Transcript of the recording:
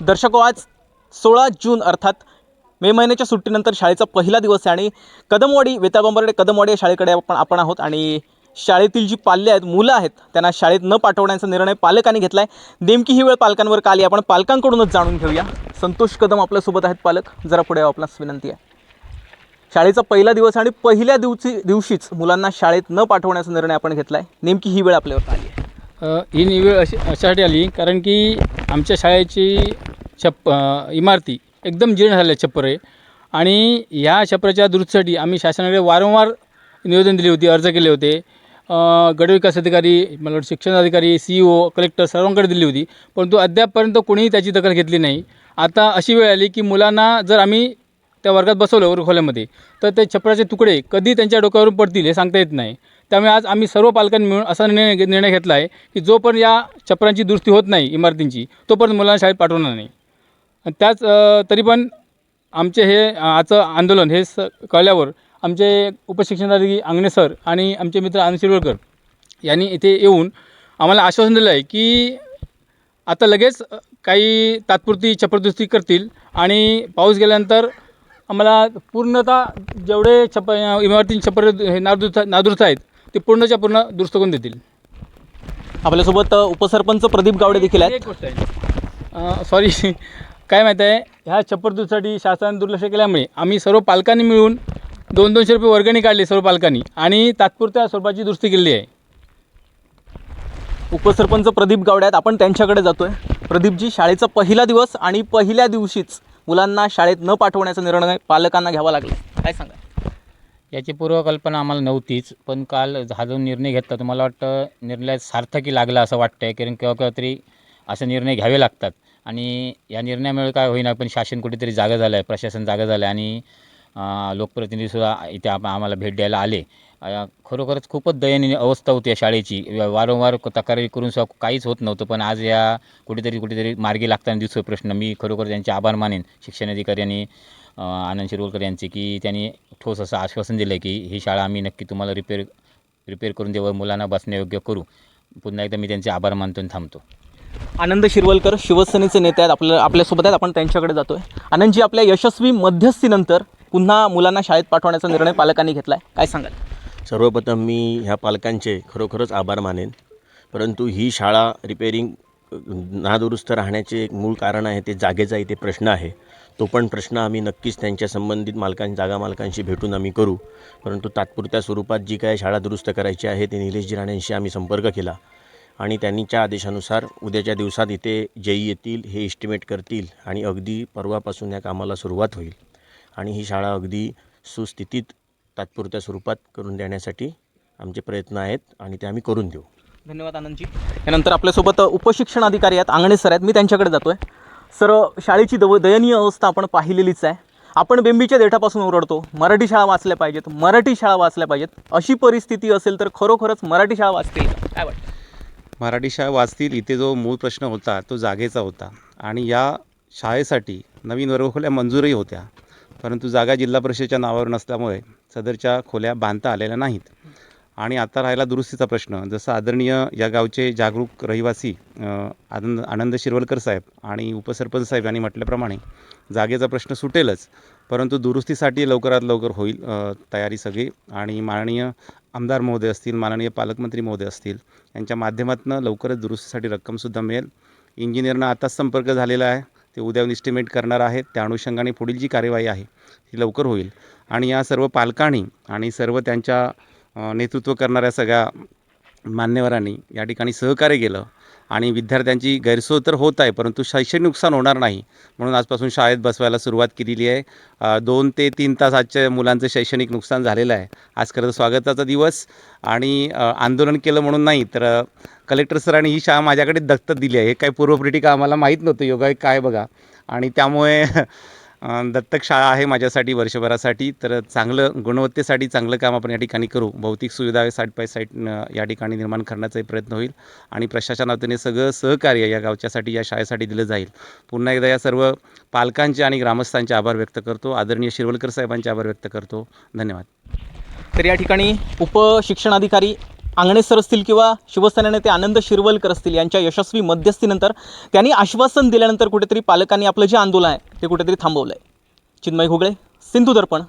दर्शको आज सोळा जून अर्थात मे महिन्याच्या सुट्टीनंतर शाळेचा पहिला दिवस आहे आणि कदमवाडी वेताळबंबर्डे कदमवाडी या शाळेकडे आपण आपण आहोत आणि शाळेतील जी पाल्य आहेत मुलं आहेत त्यांना शाळेत न पाठवण्याचा निर्णय पालकांनी घेतला आहे नेमकी ही वेळ पालकांवर का आली? आपण पालकांकडूनच जाणून घेऊया. संतोष कदम आपल्यासोबत आहेत पालक. जरा पुढे यावं, आपणास विनंती आहे. शाळेचा पहिला दिवस आणि पहिल्या दिवशी दिवशीच मुलांना शाळेत न पाठवण्याचा निर्णय आपण घेतला आहे नेमकी ही वेळ आपल्यावर आली आहे? ही वेळ अशी अशासाठी आली कारण की आमच्या शाळेची छप इमारती एकदम जीर्ण झाल्या छप्पर आहे. आणि ह्या छपराच्या दुरुस्तीसाठी आम्ही शासनाकडे वारंवार निवेदन दिले होते अर्ज केले होते. अ, गटविकास अधिकारी मला शिक्षण अधिकारी सी ओ कलेक्टर सर्वांकडे दिली होती. परंतु अद्यापपर्यंत कोणीही त्याची दखल घेतली नाही. आता अशी वेळ आली की मुलांना जर आम्ही त्या वर्गात बसवलं वर्गखोल्यामध्ये तर ते छपराचे तुकडे कधी त्यांच्या डोक्यावरून पडतील हे सांगता येत नाही. त्यामुळे आज आम्ही सर्व पालकांनी मिळून असा निर्णय निर्णय घेतला आहे की जोपर्यंत या छपरांची दुरुस्ती होत नाही इमारतींची तोपर्यंत मुलांना शाळेत पाठवणार नाही. त्याच तरी पण आमचे हे आजचं आंदोलन हे स कळल्यावर आमचे उपशिक्षणाधिकारी अंगणे सर आणि आमचे मित्र आनंद शिरवळकर यांनी इथे येऊन आम्हाला आश्वासन दिलं आहे की आता लगेच काही तात्पुरती छपरदुरुस्ती करतील आणि पाऊस गेल्यानंतर आम्हाला पूर्णतः जेवढे छप इमारती छपर हे नादुरुस्त नादुरुस्त आहेत ते पूर्णच्या पूर्ण दुरुस्त करून देतील. आपल्यासोबत उपसरपंच प्रदीप गावडे देखील आहेत. सॉरी काय माहीत आहे? ह्या छप्परदुसाठी शासनाने दुर्लक्ष केल्यामुळे आम्ही सर्व पालकांनी मिळून दोन दोनशे रुपये वर्गणी काढली सर्व पालकांनी आणि तात्पुरत्या स्वरूपाची दुरुस्ती केली आहे. उपसरपंच प्रदीप गावडे आहेत आपण त्यांच्याकडे जातोय. प्रदीपजी शाळेचा पहिला दिवस आणि पहिल्या दिवशीच मुलांना शाळेत न पाठवण्याचा निर्णय पालकांना घ्यावा लागला. काय सांगा याची पूर्वकल्पना आम्हाला नव्हतीच पण काल हा जो निर्णय घेतला तर मला वाटतं निर्णय सार्थकी लागला असं वाटतं आहे कारण केव्हा केव्हा तरी असे निर्णय घ्यावे लागतात. आणि या निर्णयामुळे काय होईना पण शासन कुठेतरी जागं झालं आहे प्रशासन जागं झालं आहे आणि लोकप्रतिनिधीसुद्धा इथे आप आम्हाला भेट द्यायला आले. खरोखरच खूपच दयनीय अवस्था होती या शाळेची. वारंवार तक्रारी करून सुद्धा काहीच होत नव्हतं पण आज या कुठेतरी कुठेतरी मार्गी लागताना दिसतो प्रश्न. मी खरोखर त्यांचे आभार मानेन शिक्षण अधिकारी आणि आनंद शिरोलकर यांचे की त्यांनी ठोस असं आश्वासन दिलं आहे की ही शाळा आम्ही नक्की तुम्हाला रिपेअर रिपेअर करून देऊ मुलांना बसण्यायोग्य करू. पुन्हा एकदा मी त्यांचे आभार मानतो आणि थांबतो. आनंद शिरवलकर शिवसेनेचे नेते आहेत आपल्या आपल्यासोबत आहेत आपण त्यांच्याकडे जातो आहे आनंदजी आपल्या यशस्वी मध्यस्थीनंतर पुन्हा मुलांना शाळेत पाठवण्याचा निर्णय पालकांनी घेतला आहे काय सांगाल? सर्वप्रथम मी ह्या पालकांचे खरोखरच आभार मानेन. परंतु ही शाळा रिपेरिंग नादुरुस्त राहण्याचे एक मूळ कारण आहे ते जागेचा इथे प्रश्न आहे. तो पण प्रश्न आम्ही नक्कीच त्यांच्या संबंधित मालकां जागा मालकांशी भेटून आम्ही करू. परंतु तात्पुरत्या स्वरूपात जी काय शाळा दुरुस्त करायची आहे ते निलेशजी राणेंशी आम्ही संपर्क केला. आणि त्यांनीच्या आदेशानुसार उद्याच्या दिवसात इथे जेई येतील हे इस्टिमेट करतील आणि अगदी परवापासून या कामाला सुरुवात होईल. आणि ही शाळा अगदी सुस्थितीत तात्पुरत्या स्वरूपात करून देण्यासाठी आमचे प्रयत्न आहेत आणि ते आम्ही करून देऊ. धन्यवाद आनंदजी. यानंतर आपल्यासोबत उपशिक्षण अधिकारी आहेत आंगणे सर आहेत. मी त्यांच्याकडे जातो आहे सर शाळेची दव दयनीय अवस्था आपण पाहिलेलीच आहे. आपण बेंबीच्या देठापासून ओरडतो. मराठी शाळा वाचल्या पाहिजेत. मराठी शाळा वाचल्या पाहिजेत. अशी परिस्थिती असेल तर खरोखरच मराठी शाळा वाचतील. काय वाटतं? मराठी शाळा वाचतील इथे जो मूळ प्रश्न होता तो जागेचा होता. आणि या शाळेसाठी नवीन वर्गखोल्या मंजूरही होत्या. परंतु जागा जिल्हा परिषदेच्या नावावर नसल्यामुळे सदरच्या खोल्या बांधता आलेल्या नाहीत. आणि आता राहिला दुरुस्तीचा प्रश्न. जसं आदरणीय या गावचे जागरूक रहिवासी आनंद आनंद शिरवलकर साहेब आणि उपसरपंच साहेब यांनी म्हटल्याप्रमाणे जागेचा प्रश्न सुटेलच. परंतु दुरुस्तीसाठी लवकरात लवकर होईल तयारी सगळी. आणि माननीय आमदार महोदय असतील माननीय पालकमंत्री महोदय असतील यांच्या माध्यमातून लवकरच दुरुस्तीसाठी रक्कमसुद्धा मिळेल. इंजिनियरनं आताच संपर्क झालेला आहे ते उद्या इस्टिमेट करणार आहेत त्या अनुषंगाने पुढील जी कार्यवाही आहे ती लवकर होईल. आणि या सर्व पालकांनी आणि सर्व त्यांच्या नेतृत्व करणाऱ्या सगळ्या मान्यवरांनी या ठिकाणी सहकार्य केलं. आणि विद्यार्थ्यांची गैरसोय तर होत आहे परंतु शैक्षणिक नुकसान होणार नाही म्हणून आजपासून शाळेत बसवायला सुरुवात केलेली आहे. दोन ते तीन तास आजच्या मुलांचं शैक्षणिक नुकसान झालेलं आहे. आज खरं तर स्वागताचा दिवस आणि आंदोलन केलं म्हणून नाही तर कलेक्टर सरांनी ही शाळा माझ्याकडे दत्तक दिली आहे. हे काही पूर्वपीठिका आम्हाला माहीत नव्हतं योगा काय बघा. आणि त्यामुळे दत्तक शाळा आहे माझ्यासाठी वर्षभरासाठी तर चांगलं गुणवत्तेसाठी चांगलं काम आपण या ठिकाणी करू. भौतिक सुविधा साईड बाय साईड या ठिकाणी निर्माण करण्याचाही प्रयत्न होईल आणि प्रशासनातून सगळं सहकार्य या गावच्यासाठी या शाळेसाठी दिलं जाईल. पुन्हा एकदा या सर्व पालकांचे आणि ग्रामस्थांचे आभार व्यक्त करतो. आदरणीय शिरवलकर साहेबांचे आभार व्यक्त करतो. धन्यवाद. तर या ठिकाणी उपशिक्षणाधिकारी आंगणे सर असतील किंवा शिवसेना नेते आनंद शिरवलकर असतील यांच्या यशस्वी मध्यस्थीनंतर त्यांनी आश्वासन दिल्यानंतर कुठेतरी पालकांनी आपलं जे आंदोलन आहे ते कुठेतरी थांबवलं आहे चिन्मय घुगळे सिंधुदर्पण.